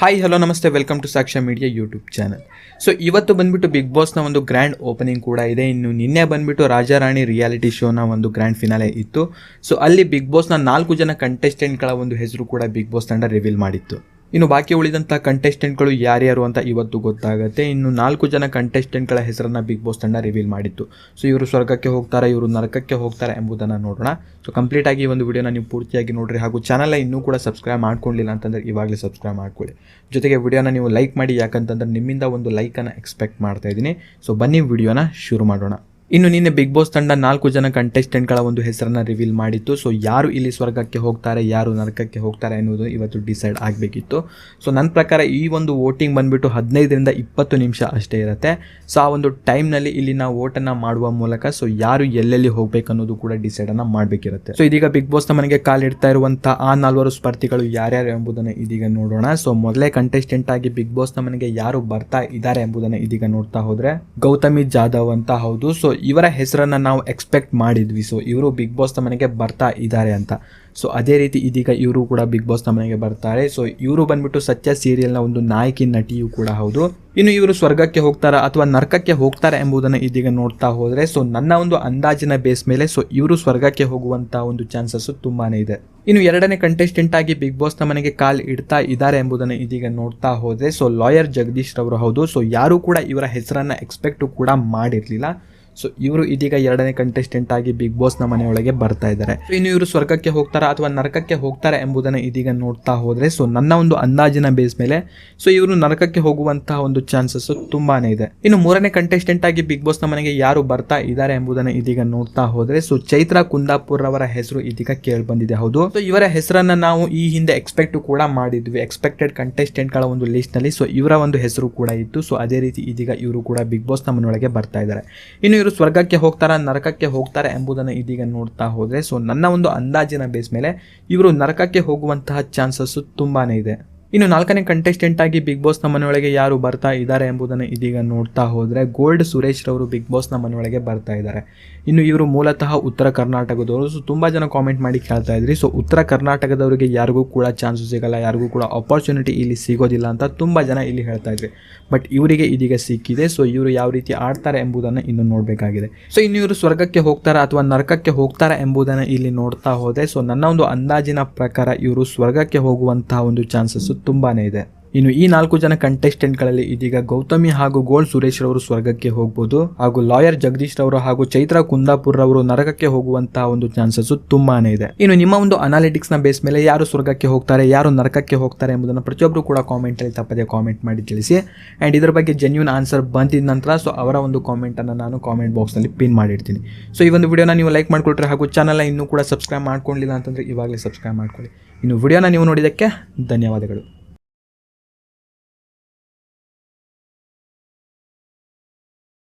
Hi hello namaste welcome to Sakshya media YouTube channel so ಇವತ್ತು ಬಂದ್ಬಿಟ್ಟು big ಬಾಸ್ನ ಒಂದು grand opening ಕೂಡ ಇದೆ. ಇನ್ನು ನಿನ್ನೆ ಬಂದ್ಬಿಟ್ಟು ರಾಜಾರಾಣಿ ರಿಯಾಲಿಟಿ ಶೋನ ಒಂದು ಗ್ರ್ಯಾಂಡ್ ಫಿನಾಲೆ ಇತ್ತು. ಸೊ ಅಲ್ಲಿ ಬಿಗ್ ಬಾಸ್ನ ನಾಲ್ಕು ಜನ ಕಂಟೆಸ್ಟೆಂಟ್ಗಳ ಒಂದು ಹೆಸರು ಕೂಡ ಬಿಗ್ ಬಾಸ್ ತಂಡ ರಿವೀಲ್ ಮಾಡಿತ್ತು. ಇನ್ನು ಬಾಕಿ ಉಳಿದಂಥ ಕಂಟೆಸ್ಟೆಂಟ್ಗಳು ಯಾರ್ಯಾರು ಅಂತ ಇವತ್ತು ಗೊತ್ತಾಗುತ್ತೆ. ಇನ್ನು ನಾಲ್ಕು ಜನ ಕಂಟೆಸ್ಟೆಂಟ್ಗಳ ಹೆಸರನ್ನ ಬಿಗ್ ಬಾಸ್ ತಂಡ ರಿವೀಲ್ ಮಾಡಿತ್ತು. ಸೊ ಇವರು ಸ್ವರ್ಗಕ್ಕೆ ಹೋಗ್ತಾರೆ, ಇವರು ನರಕಕ್ಕೆ ಹೋಗ್ತಾರೆ ಎಂಬುದನ್ನು ನೋಡೋಣ. ಸೊ ಕಂಪ್ಲೀಟ್ ಆಗಿ ಈ ಒಂದು ವಿಡಿಯೋನ ನೀವು ಪೂರ್ತಿಯಾಗಿ ನೋಡ್ರಿ. ಹಾಗೂ ಚಾನಲ್ ಇನ್ನೂ ಕೂಡ ಸಬ್ಸ್ಕ್ರೈಬ್ ಮಾಡ್ಕೊಂಡಿಲ್ಲ ಅಂತಂದ್ರೆ ಇವಾಗಲೇ ಸಬ್ಸ್ಕ್ರೈಬ್ ಮಾಡ್ಕೊಳ್ಳಿ ಜೊತೆಗೆ ವಿಡಿಯೋನ ನೀವು ಲೈಕ್ ಮಾಡಿ, ಯಾಕಂತಂದ್ರೆ ನಿಮ್ಮಿಂದ ಒಂದು ಲೈಕನ್ನು ಎಕ್ಸ್ಪೆಕ್ಟ್ ಮಾಡ್ತಾ ಇದ್ದೀನಿ. ಸೊ ಬನ್ನಿ ವಿಡಿಯೋನ ಶುರು ಮಾಡೋಣ. ಇನ್ನು ನಿನ್ನೆ ಬಿಗ್ ಬಾಸ್ ತಂಡ ನಾಲ್ಕು ಜನ ಕಂಟೆಸ್ಟೆಂಟ್ಗಳ ಒಂದು ಹೆಸರನ್ನ ರಿವೀಲ್ ಮಾಡಿತ್ತು. ಸೊ ಯಾರು ಇಲ್ಲಿ ಸ್ವರ್ಗಕ್ಕೆ ಹೋಗ್ತಾರೆ, ಯಾರು ನರಕಕ್ಕೆ ಹೋಗ್ತಾರೆ ಎನ್ನುವುದು ಇವತ್ತು ಡಿಸೈಡ್ ಆಗಬೇಕಿತ್ತು. ಸೊ ನನ್ನ ಪ್ರಕಾರ ಈ ಒಂದು ವೋಟಿಂಗ್ ಬಂದ್ಬಿಟ್ಟು ಹದಿನೈದರಿಂದ ಇಪ್ಪತ್ತು ನಿಮಿಷ ಅಷ್ಟೇ ಇರುತ್ತೆ. ಸೊ ಆ ಒಂದು ಟೈಮ್ನಲ್ಲಿ ಇಲ್ಲಿ ನಾವು ವೋಟನ್ನು ಮಾಡುವ ಮೂಲಕ ಸೊ ಯಾರು ಎಲ್ಲೆಲ್ಲಿ ಹೋಗ್ಬೇಕು ಅನ್ನೋದು ಕೂಡ ಡಿಸೈಡನ್ನು ಮಾಡಬೇಕಿರುತ್ತೆ. ಸೊ ಇದೀಗ ಬಿಗ್ ಬಾಸ್ನ ಮನೆಗೆ ಕಾಲಿಡ್ತಾ ಇರುವಂಥ ಆ ನಾಲ್ವರು ಸ್ಪರ್ಧಿಗಳು ಯಾರ್ಯಾರು ಎಂಬುದನ್ನು ಇದೀಗ ನೋಡೋಣ. ಸೊ ಮೊದಲೇ ಕಂಟೆಸ್ಟೆಂಟ್ ಆಗಿ ಬಿಗ್ ಬಾಸ್ನ ಮನೆಗೆ ಯಾರು ಬರ್ತಾ ಇದ್ದಾರೆ ಎಂಬುದನ್ನು ಇದೀಗ ನೋಡ್ತಾ ಹೋದರೆ ಗೌತಮಿ ಜಾಧವ್ ಅಂತ ಹೌದು. ಸೊ ಇವರ ಹೆಸರನ್ನು ನಾವು ಎಕ್ಸ್ಪೆಕ್ಟ್ ಮಾಡಿದ್ವಿ. ಸೊ ಇವರು ಬಿಗ್ ಬಾಸ್ನ ಮನೆಗೆ ಬರ್ತಾ ಇದ್ದಾರೆ ಅಂತ. ಸೊ ಅದೇ ರೀತಿ ಇದೀಗ ಇವರು ಕೂಡ ಬಿಗ್ ಬಾಸ್ನ ಮನೆಗೆ ಬರ್ತಾರೆ. ಸೊ ಇವರು ಬಂದ್ಬಿಟ್ಟು ಸತ್ಯ ಸೀರಿಯಲ್ನ ಒಂದು ನಾಯಕಿ, ನಟಿಯೂ ಕೂಡ ಹೌದು. ಇನ್ನು ಇವರು ಸ್ವರ್ಗಕ್ಕೆ ಹೋಗ್ತಾರಾ ಅಥವಾ ನರ್ಕಕ್ಕೆ ಹೋಗ್ತಾರೆ ಎಂಬುದನ್ನು ಇದೀಗ ನೋಡ್ತಾ ಹೋದರೆ ಸೊ ನನ್ನ ಒಂದು ಅಂದಾಜಿನ ಬೇಸ್ ಮೇಲೆ ಸೊ ಇವರು ಸ್ವರ್ಗಕ್ಕೆ ಹೋಗುವಂತಹ ಒಂದು ಚಾನ್ಸಸ್ ತುಂಬಾನೇ ಇದೆ. ಇನ್ನು ಎರಡನೇ ಕಂಟೆಸ್ಟೆಂಟ್ ಆಗಿ ಬಿಗ್ ಬಾಸ್ ಮನೆಗೆ ಕಾಲ್ ಇಡ್ತಾ ಇದ್ದಾರೆ ಎಂಬುದನ್ನು ಇದೀಗ ನೋಡ್ತಾ ಹೋದರೆ ಸೊ ಲಾಯರ್ ಜಗದೀಶ್ ರವರು ಹೌದು. ಸೊ ಯಾರು ಕೂಡ ಇವರ ಹೆಸರನ್ನ ಎಕ್ಸ್ಪೆಕ್ಟ್ ಕೂಡ ಮಾಡಿರಲಿಲ್ಲ. ಸೊ ಇವರು ಇದೀಗ ಎರಡನೇ ಕಂಟೆಸ್ಟೆಂಟ್ ಆಗಿ ಬಿಗ್ ಬಾಸ್ನ ಮನೆಯೊಳಗೆ ಬರ್ತಾ ಇದ್ದಾರೆ. ಇನ್ನು ಇವರು ಸ್ವರ್ಗಕ್ಕೆ ಹೋಗ್ತಾರಾ ಅಥವಾ ನರಕಕ್ಕೆ ಹೋಗ್ತಾರೆ ಎಂಬುದನ್ನು ಇದೀಗ ನೋಡ್ತಾ ಹೋದ್ರೆ ಸೊ ನನ್ನ ಒಂದು ಅಂದಾಜಿನ ಬೇಸ್ ಮೇಲೆ ಸೊ ಇವರು ನರಕಕ್ಕೆ ಹೋಗುವಂತಹ ಒಂದು ಚಾನ್ಸಸ್ ತುಂಬಾನೇ ಇದೆ. ಇನ್ನು ಮೂರನೇ ಕಂಟೆಸ್ಟೆಂಟ್ ಆಗಿ ಬಿಗ್ ಬಾಸ್ನ ಮನೆಗೆ ಯಾರು ಬರ್ತಾ ಇದ್ದಾರೆ ಎಂಬುದನ್ನು ಇದೀಗ ನೋಡ್ತಾ ಹೋದ್ರೆ ಸೊ ಚೈತ್ರ ಕುಂದಾಪುರ್ ಅವರ ಹೆಸರು ಇದೀಗ ಕೇಳಿ ಬಂದಿದೆ, ಹೌದು. ಸೊ ಇವರ ಹೆಸರನ್ನ ನಾವು ಈ ಹಿಂದೆ ಎಕ್ಸ್ಪೆಕ್ಟ್ ಕೂಡ ಮಾಡಿದ್ವಿ. ಎಕ್ಸ್ಪೆಕ್ಟೆಡ್ ಕಂಟೆಸ್ಟೆಂಟ್ಗಳ ಒಂದು ಲಿಸ್ಟ್ನಲ್ಲಿ ಸೊ ಇವರ ಒಂದು ಹೆಸರು ಕೂಡ ಇತ್ತು. ಸೊ ಅದೇ ರೀತಿ ಇದೀಗ ಇವರು ಕೂಡ ಬಿಗ್ ಬಾಸ್ನ ಮನೆಯೊಳಗೆ ಬರ್ತಾ ಇದ್ದಾರೆ. ಇನ್ನು ಇವರು ಸ್ವರ್ಗಕ್ಕೆ ಹೋಗ್ತಾರಾ, ನರಕಕ್ಕೆ ಹೋಗ್ತಾರೆ ಎಂಬುದನ್ನು ಇದೀಗ ನೋಡ್ತಾ ಹೋದ್ರೆ. ಸೊ ನನ್ನ ಒಂದು ಅಂದಾಜಿನ ಬೇಸ್ ಮೇಲೆ ಇವರು ನರಕಕ್ಕೆ ಹೋಗುವಂತಹ ಚಾನ್ಸಸ್ ತುಂಬಾನೇ ಇದೆ. ಇನ್ನು ನಾಲ್ಕನೇ ಕಂಟೆಸ್ಟೆಂಟ್ ಆಗಿ ಬಿಗ್ ಬಾಸ್ನ ಮನೆಯೊಳಗೆ ಯಾರು ಬರ್ತಾ ಇದ್ದಾರೆ ಎಂಬುದನ್ನು ಇದೀಗ ನೋಡ್ತಾ ಹೋದರೆ ಗೋಲ್ಡ್ ಸುರೇಶ್ ರವರು ಬಿಗ್ ಬಾಸ್ನ ಮನೆಯೊಳಗೆ ಬರ್ತಾ ಇದ್ದಾರೆ. ಇನ್ನು ಇವರು ಮೂಲತಃ ಉತ್ತರ ಕರ್ನಾಟಕದವರು. ಸೊ ತುಂಬ ಜನ ಕಾಮೆಂಟ್ ಮಾಡಿ ಕೇಳ್ತಾ ಇದ್ರಿ. ಸೊ ಉತ್ತರ ಕರ್ನಾಟಕದವರಿಗೆ ಯಾರಿಗೂ ಕೂಡ ಚಾನ್ಸ್ ಸಿಗಲ್ಲ, ಯಾರಿಗೂ ಕೂಡ ಅಪಾರ್ಚುನಿಟಿ ಇಲ್ಲಿ ಸಿಗೋದಿಲ್ಲ ಅಂತ ತುಂಬ ಜನ ಇಲ್ಲಿ ಹೇಳ್ತಾ ಇದ್ರಿ. ಬಟ್ ಇವರಿಗೆ ಇದೀಗ ಸಿಕ್ಕಿದೆ. ಸೊ ಇವರು ಯಾವ ರೀತಿ ಆಡ್ತಾರೆ ಎಂಬುದನ್ನು ಇನ್ನು ನೋಡಬೇಕಾಗಿದೆ. ಸೊ ಇನ್ನು ಇವರು ಸ್ವರ್ಗಕ್ಕೆ ಹೋಗ್ತಾರಾ ಅಥವಾ ನರಕಕ್ಕೆ ಹೋಗ್ತಾರಾ ಎಂಬುದನ್ನು ಇಲ್ಲಿ ನೋಡ್ತಾ ಹೋದೆ ಸೊ ನನ್ನ ಒಂದು ಅಂದಾಜಿನ ಪ್ರಕಾರ ಇವರು ಸ್ವರ್ಗಕ್ಕೆ ಹೋಗುವಂತಹ ಒಂದು ಚಾನ್ಸಸ್ ತುಂಬಾನೇ ಇದೆ. ಇನ್ನು ಈ ನಾಲ್ಕು ಜನ ಕಂಟೆಸ್ಟೆಂಟ್ಗಳಲ್ಲಿ ಇದೀಗ ಗೌತಮಿ ಹಾಗೂ ಗೋಲ್ಡ್ ಸುರೇಶ್ ರವರು ಸ್ವರ್ಗಕ್ಕೆ ಹೋಗ್ಬೋದು ಹಾಗೂ ಲಾಯರ್ ಜಗದೀಶ್ ರವರು ಹಾಗೂ ಚೈತ್ರ ಕುಂದಾಪುರ್ ರವರು ನರಕಕ್ಕೆ ಹೋಗುವಂತಹ ಒಂದು ಚಾನ್ಸಸ್ ತುಂಬಾನೇ ಇದೆ. ಇನ್ನು ನಿಮ್ಮ ಒಂದು ಅನಾಲಿಟಿಕ್ಸ್ನ ಬೇಸ್ ಮೇಲೆ ಯಾರು ಸ್ವರ್ಗಕ್ಕೆ ಹೋಗ್ತಾರೆ, ಯಾರು ನರಕಕ್ಕೆ ಹೋಗ್ತಾರೆ ಎಂಬುದನ್ನು ಪ್ರತಿಯೊಬ್ಬರು ಕೂಡ ಕಾಮೆಂಟ್ ಅಲ್ಲಿ ತಪ್ಪದೆ ಕಾಮೆಂಟ್ ಮಾಡಿ ತಿಳಿಸಿ. ಅಂಡ್ ಇದರ ಬಗ್ಗೆ ಜೆನ್ಯೂನ್ ಆನ್ಸರ್ ಬಂದಿದ ನಂತರ ಸೊ ಅವರ ಒಂದು ಕಾಮೆಂಟ್ ಅನ್ನು ನಾನು ಕಾಮೆಂಟ್ ಬಾಕ್ಸ್ನಲ್ಲಿ ಪಿನ್ ಮಾಡಿರ್ತೀನಿ. ಸೊ ಈ ಒಂದು ವಿಡಿಯೋನ ನೀವು ಲೈಕ್ ಮಾಡ್ಕೊಳ್ರಿ ಹಾಗೂ ಚಾನಲ್ ಇನ್ನೂ ಕೂಡ ಸಬ್ಸ್ಕ್ರೈಬ್ ಮಾಡ್ಕೊಂಡಿಲ್ಲ ಅಂತಂದ್ರೆ ಇವಾಗಲೇ ಸಬ್ಸ್ಕ್ರೈಬ್ ಮಾಡ್ಕೊಳ್ಳಿ. ಇನ್ನು ವಿಡಿಯೋನ ನೀವು ನೋಡಿದ್ದಕ್ಕೆ ಧನ್ಯವಾದಗಳು.